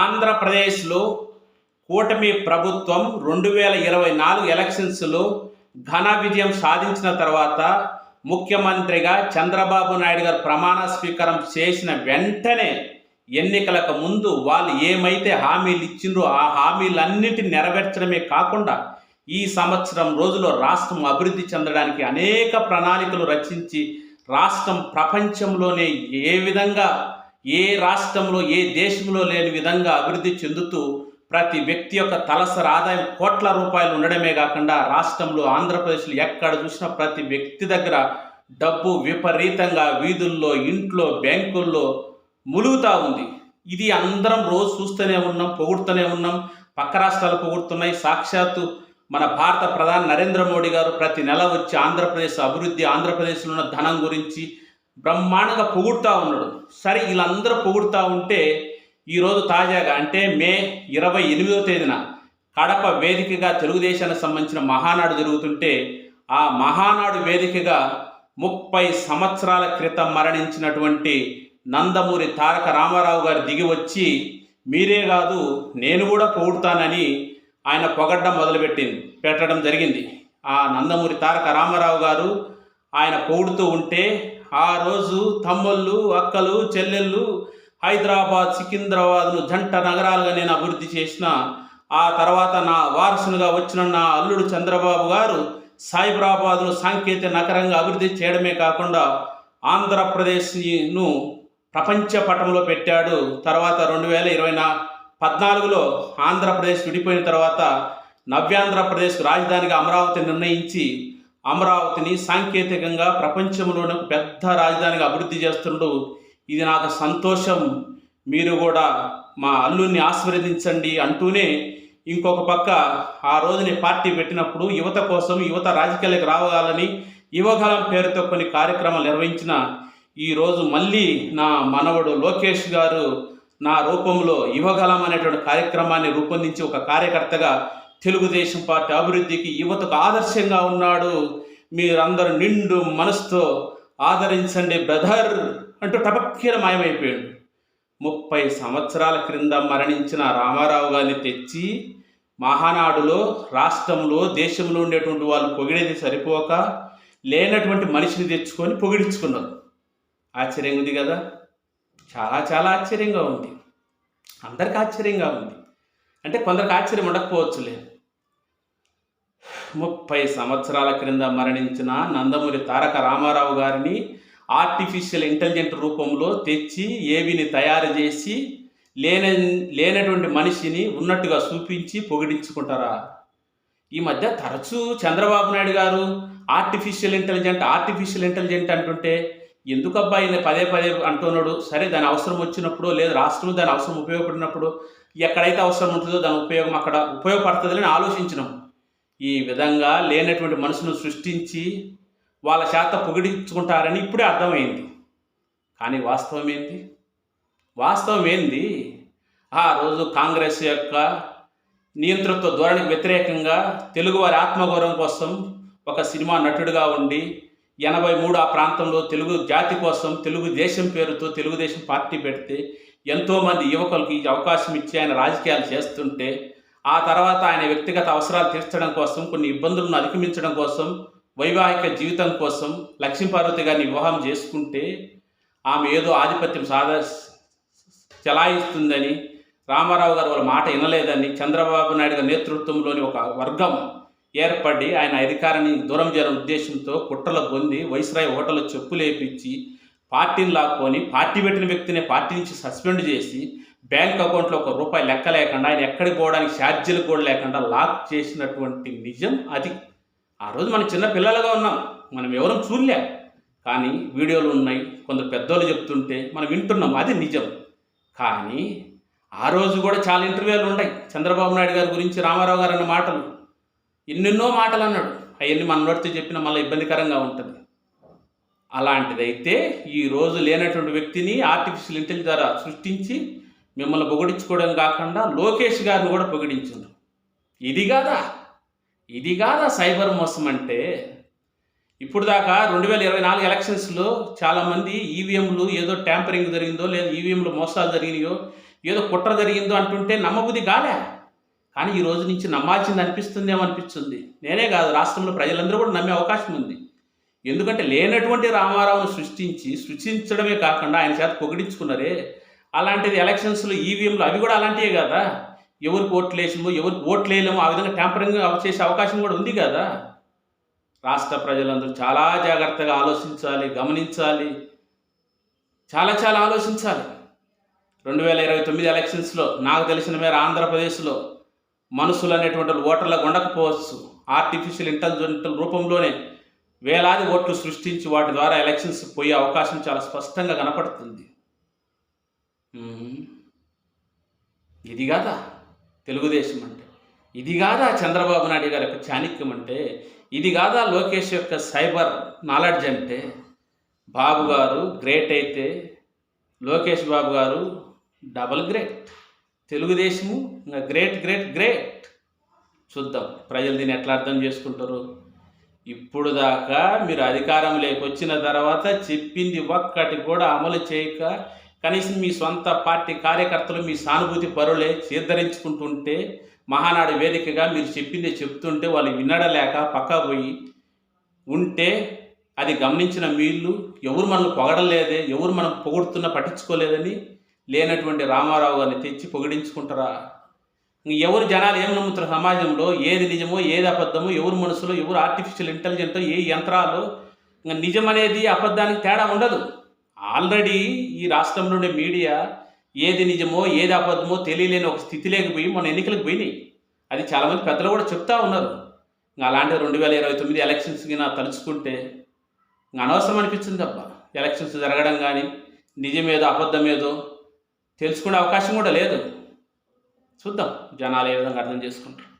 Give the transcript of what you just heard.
ఆంధ్రప్రదేశ్లో కూటమి ప్రభుత్వం రెండు వేల ఇరవై నాలుగు ఎలక్షన్స్లో ఘన విజయం సాధించిన తర్వాత ముఖ్యమంత్రిగా చంద్రబాబు నాయుడు గారు ప్రమాణ స్వీకారం చేసిన వెంటనే ఎన్నికలకు ముందు వాళ్ళు ఏమైతే హామీలు ఇచ్చిండ్రో ఆ హామీలన్నిటిని నెరవేర్చడమే కాకుండా ఈ సంవత్సరం రోజుల్లో రాష్ట్రం అభివృద్ధి చెందడానికి అనేక ప్రణాళికలు రచించి రాష్ట్రం ప్రపంచంలోనే ఏ విధంగా ఏ రాష్ట్రంలో ఏ దేశంలో లేని విధంగా అభివృద్ధి చెందుతూ ప్రతి వ్యక్తి యొక్క తలసరి ఆదాయం కోట్ల రూపాయలు ఉండడమే కాకుండా రాష్ట్రంలో ఆంధ్రప్రదేశ్లో ఎక్కడ చూసినా ప్రతి వ్యక్తి దగ్గర డబ్బు విపరీతంగా వీధుల్లో ఇంట్లో బ్యాంకుల్లో ములుగుతూ ఉంది. ఇది అందరం రోజు చూస్తూనే ఉన్నాం పొగుడుతూనే ఉన్నాం. పక్క రాష్ట్రాలు పొగుడుతున్నాయి. సాక్షాత్తు మన భారత ప్రధాని నరేంద్ర మోడీ గారు ప్రతి నెల వచ్చి ఆంధ్రప్రదేశ్ అభివృద్ధి ఆంధ్రప్రదేశ్లో ఉన్న ధనం గురించి బ్రహ్మాండంగా పొగుడుతూ ఉన్నాడు. సరే వీళ్ళందరూ పొగుడుతూ ఉంటే ఈరోజు తాజాగా అంటే మే ఇరవై ఎనిమిదో తేదీన కడప వేదికగా తెలుగుదేశానికి సంబంధించిన మహానాడు జరుగుతుంటే ఆ మహానాడు వేదికగా ముప్పై సంవత్సరాల క్రితం మరణించినటువంటి నందమూరి తారక రామారావు గారు దిగి వచ్చి మీరే కాదు నేను కూడా పొగుడుతానని ఆయన పొగడ్డం మొదలుపెట్టింది పెట్టడం జరిగింది. ఆ నందమూరి తారక రామారావు గారు ఆయన పొగుడుతూ ఉంటే ఆ రోజు తమ్ముళ్ళు అక్కలు చెల్లెళ్ళు హైదరాబాద్ సికింద్రాబాద్ను జంట నగరాలుగా నేను అభివృద్ధి చేసిన ఆ తర్వాత నా వారసునిగా వచ్చిన నా అల్లుడు చంద్రబాబు గారు సైబరాబాద్ను సాంకేతిక నగరంగా అభివృద్ధి చేయడమే కాకుండా ఆంధ్రప్రదేశ్ను ప్రపంచ పటంలో పెట్టాడు. తర్వాత రెండు వేల ఇరవై నా పద్నాలుగులో ఆంధ్రప్రదేశ్ విడిపోయిన తర్వాత నవ్యాంధ్రప్రదేశ్ రాజధానిగా అమరావతి నిర్ణయించి అమరావతిని సాంకేతికంగా ప్రపంచంలోనే పెద్ద రాజధానిగా అభివృద్ధి చేస్తుండు ఇది నాకు సంతోషం. మీరు కూడా మా అల్లుని ఆశీర్వదించండి అంటూనే ఇంకొక పక్క ఆ రోజుని పార్టీ పెట్టినప్పుడు యువత కోసం యువత రాజకీయాలకు రావాలని యువగలం పేరుతో కొన్ని కార్యక్రమాలు నిర్వహించిన ఈరోజు మళ్ళీ నా మనవడు లోకేష్ గారు నా రూపంలో యువగలం అనేటువంటి కార్యక్రమాన్ని రూపొందించి ఒక కార్యకర్తగా తెలుగుదేశం పార్టీ అభివృద్ధికి యువతకు ఆదర్శంగా ఉన్నాడు. మీరందరూ నిండు మనసుతో ఆదరించండి బ్రదర్ అంటూ టపక్కిన మాయమైపోయాడు ముప్పై సంవత్సరాల క్రింద మరణించిన రామారావు గారిని తెచ్చి మహానాడులో రాష్ట్రంలో దేశంలో ఉండేటువంటి వాళ్ళు పొగిడేది సరిపోక లేనటువంటి మనిషిని తెచ్చుకొని పొగిడించుకున్నారు. ఆశ్చర్యంగా ఉంది కదా? చాలా చాలా ఆశ్చర్యంగా ఉంది. అందరికి ఆశ్చర్యంగా ఉంది. అంటే కొందరికి ఆశ్చర్యం ఉండకపోవచ్చులే. ముప్పై సంవత్సరాల క్రింద మరణించిన నందమూరి తారక రామారావు గారిని ఆర్టిఫిషియల్ ఇంటెలిజెంట్ రూపంలో తెచ్చి ఏవిని తయారు చేసి లేన లేనటువంటి మనిషిని ఉన్నట్టుగా చూపించి పొగిడించుకుంటారా? ఈ మధ్య తరచూ చంద్రబాబు నాయుడు గారు ఆర్టిఫిషియల్ ఇంటెలిజెంట్ ఆర్టిఫిషియల్ ఇంటెలిజెంట్ అంటుంటే ఎందుకు అబ్బాయి పదే పదే అంటున్నాడు? సరే దాని అవసరం వచ్చినప్పుడు లేదు రాష్ట్రం దాని అవసరం ఉపయోగపడినప్పుడు ఎక్కడైతే అవసరం ఉంటుందో దాని ఉపయోగం అక్కడ ఉపయోగపడుతుందని ఆలోచించినాం. ఈ విధంగా లేనటువంటి మనసును సృష్టించి వాళ్ళ చేత పొగిడించుకుంటారని ఇప్పుడే అర్థమైంది. కానీ వాస్తవం ఏంది? వాస్తవం ఏంది? ఆ రోజు కాంగ్రెస్ యొక్క నియంతృత్వ ధోరణికి వ్యతిరేకంగా తెలుగువారి ఆత్మగౌరవం కోసం ఒక సినిమా నటుడిగా ఉండి ఎనభై మూడు ఆ ప్రాంతంలో తెలుగు జాతి కోసం తెలుగు దేశం పేరుతో తెలుగుదేశం పార్టీ పెడితే ఎంతోమంది యువకులకి ఈ అవకాశం ఇచ్చి ఆయన రాజకీయాలు చేస్తుంటే ఆ తర్వాత ఆయన వ్యక్తిగత అవసరాలు తీర్చడం కోసం కొన్ని ఇబ్బందులను అధిగమించడం కోసం వైవాహిక జీవితం కోసం లక్ష్మీపార్వతి గారిని వివాహం చేసుకుంటే ఆమె ఏదో ఆధిపత్యం సాధ చెలాయిస్తుందని రామారావు గారు వాళ్ళ మాట వినలేదని చంద్రబాబు నాయుడు గారి నేతృత్వంలోని ఒక వర్గం ఏర్పడి ఆయన అధికారాన్ని దూరం చేయడం ఉద్దేశంతో కుట్రల పొంది వైస్రాయ్ హోటల్లో చెప్పులేపించి పార్టీని లాక్కొని పార్టీ పెట్టిన వ్యక్తిని పార్టీ నుంచి సస్పెండ్ చేసి బ్యాంక్ అకౌంట్లో ఒక రూపాయి లెక్క లేకుండా ఆయన ఎక్కడికి పోవడానికి ఛార్జీలు కూడా లేకుండా లాక్ చేసినటువంటి నిజం అది. ఆ రోజు మనం చిన్న పిల్లలుగా ఉన్నాం. మనం ఎవరూ చూడలే. కానీ వీడియోలు ఉన్నాయి. కొందరు పెద్దోళ్ళు చెప్తుంటే మనం వింటున్నాం. అది నిజం. కానీ ఆ రోజు కూడా చాలా ఇంటర్వ్యూలు ఉన్నాయి. చంద్రబాబు నాయుడు గారి గురించి రామారావు గారు అన్న మాటలు. ఎన్నెన్నో మాటలు అన్నాడు. అవన్నీ మన నోటితో చెప్పిన మళ్ళీ ఇబ్బందికరంగా ఉంటుంది. అలాంటిదైతే ఈ రోజు లేనటువంటి వ్యక్తిని ఆర్టిఫిషియల్ ఇంటెలిజెన్స్ ద్వారా సృష్టించి మిమ్మల్ని పొగిడించుకోవడం కాకుండా లోకేష్ గారిని కూడా పొగిడించిండు ఇది కాదా? ఇది కాదా సైబర్ మోసం అంటే? ఇప్పుడు దాకా రెండు వేల ఇరవై నాలుగు ఎలక్షన్స్లో చాలామంది ఈవీఎంలు ఏదో ట్యాంపరింగ్ జరిగిందో లేదా ఈవీఎంలు మోసాలు జరిగినాయో ఏదో కుట్ర జరిగిందో అంటుంటే నమ్మబుద్ధి కాలే. కానీ ఈ రోజు నుంచి నమ్మాల్సింది అనిపిస్తుందేమో అనిపిస్తుంది. నేనే కాదు రాష్ట్రంలో ప్రజలందరూ కూడా నమ్మే అవకాశం ఉంది. ఎందుకంటే లేనటువంటి రామారావును సృష్టించి సృష్టించడమే కాకుండా ఆయన చేత పొగిడించుకున్నారే అలాంటిది ఎలక్షన్స్లో ఈవీఎంలు అవి కూడా అలాంటివే కదా? ఎవరికి ఓట్లు వేసిమో ఎవరికి ఓట్లు వేయలేమో ఆ విధంగా ట్యాంపరింగ్ చేసే అవకాశం కూడా ఉంది కదా? రాష్ట్ర ప్రజలందరూ చాలా జాగ్రత్తగా ఆలోచించాలి గమనించాలి. చాలా చాలా ఆలోచించాలి. రెండు వేల ఇరవై తొమ్మిది ఎలక్షన్స్లో నాకు తెలిసిన మేర ఆంధ్రప్రదేశ్లో మనుషులు అనేటువంటి వాళ్ళు ఓటర్లకు ఉండకపోవచ్చు. ఆర్టిఫిషియల్ ఇంటెలిజెంట్ రూపంలోనే వేలాది ఓట్లు సృష్టించి వాటి ద్వారా ఎలక్షన్స్ పోయే అవకాశం చాలా స్పష్టంగా కనపడుతుంది. ఇది కాదా? తెలుగుదేశం అంటే. ఇది కాదా చంద్రబాబు నాయుడు గారి యొక్క చాణక్యం అంటే? ఇది కాదా లోకేష్ యొక్క సైబర్ నాలెడ్జ్ అంటే? బాబు గారు గ్రేట్ అయితే లోకేష్ బాబు గారు డబల్ గ్రేట్. తెలుగుదేశము ఇంకా గ్రేట్ గ్రేట్ గ్రేట్. చూద్దాం. ప్రజలు దీన్ని ఎట్లా అర్థం చేసుకుంటారు? ఇప్పుడు దాకా మీరు అధికారం వచ్చిన తర్వాత చెప్పింది ఒక్కటి కూడా అమలు చేయక కనీసం మీ సొంత పార్టీ కార్యకర్తలు మీ సానుభూతి పరులే చీర్ధరించుకుంటుంటే మహానాడు వేదికగా మీరు చెప్పింది చెప్తుంటే వాళ్ళు వినడలేక పక్కా పోయి ఉంటే అది గమనించిన వీళ్ళు ఎవరు మనల్ని పొగడలేదే ఎవరు మనం పొగుడుతున్నా పట్టించుకోలేదని లేనటువంటి రామారావు గారిని తెచ్చి పొగిడించుకుంటారా? ఇంక ఎవరు జనాలు ఏం నమ్ముతారు సమాజంలో? ఏది నిజమో ఏది అబద్ధమో ఎవరు మనసులో ఎవరు ఆర్టిఫిషియల్ ఇంటెలిజెంట్ ఏ యంత్రాలు? ఇంకా నిజం అనేది అబద్ధానికి తేడా ఉండదు. ఆల్రెడీ ఈ రాష్ట్రంలో ఉండే మీడియా ఏది నిజమో ఏది అబద్ధమో తెలియలేని ఒక స్థితిలోకి పోయి మన ఎన్నికలకు పోయినాయి. అది చాలామంది పెద్దలు కూడా చెప్తా ఉన్నారు. ఇంకా అలాంటి రెండు వేల ఇరవై తొమ్మిది ఎలక్షన్స్కి నా తలుచుకుంటే ఇంకా అనవసరం అనిపించింది అబ్బా. ఎలక్షన్స్ జరగడం కానీ నిజమేదో అబద్ధమేదో తెలుసుకునే అవకాశం కూడా లేదు. చూద్దాం జనాలు ఏ విధంగా అర్థం చేసుకుంటారు.